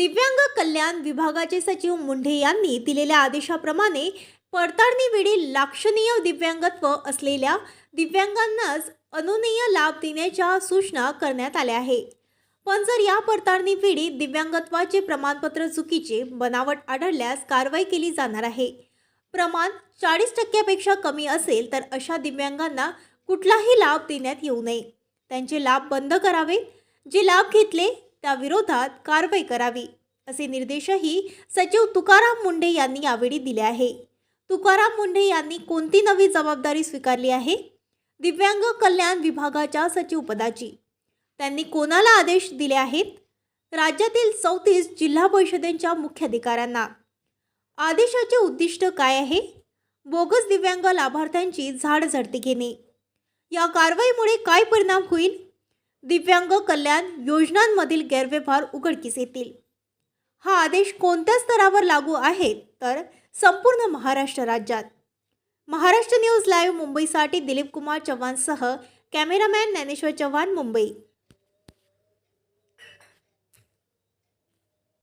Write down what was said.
दिव्यांग कल्याण विभागाचे सचिव मुंढे यांनी दिलेल्या आदेशाप्रमाणे पडताळणीवेळी लाक्षणीय दिव्यांगत्व असलेल्या दिव्यांगांनाच अनुनेय लाभ देण्याच्या सूचना करण्यात आल्या आहे पण जर या पडताळणीवेळी दिव्यांगत्वाचे प्रमाणपत्र चुकीचे बनावट आढळल्यास कारवाई केली जाणार आहे. प्रमाण चाळीस टक्क्यापेक्षा कमी असेल तर अशा दिव्यांगांना कुठलाही लाभ देण्यात येऊ नये. त्यांचे लाभ बंद करावे. जे लाभ घेतले त्याविरोधात कारवाई करावी. असे निर्देशही सचिव तुकाराम मुंढे यांनी यावेळी दिले आहे. तुकाराम मुंढे यांनी कोणती नवी जबाबदारी स्वीकारली आहे? दिव्यांग कल्याण विभागाच्या सचिवपदाची त्यांनी कोणाला आदेश दिले आहेत? राज्यातील चौतीस जिल्हा परिषदेच्या मुख्याधिकाऱ्यांना. आदेशाचे उद्दिष्ट काय आहे? बोगस दिव्यांग लाभार्थ्यांची झाड झडती घेणे. या कारवाईमुळे काय परिणाम होईल? दिव्यांग कल्याण योजनांमधील गैरव्यवहार उघडकीस येतील. हा आदेश कोणत्या स्तरावर लागू आहे? तर संपूर्ण महाराष्ट्र राज्यात. महाराष्ट्र न्यूज लाईव्ह मुंबईसाठी दिलीप कुमार चव्हाणसह कॅमेरामॅन ज्ञानेश्वर चव्हाण मुंबई.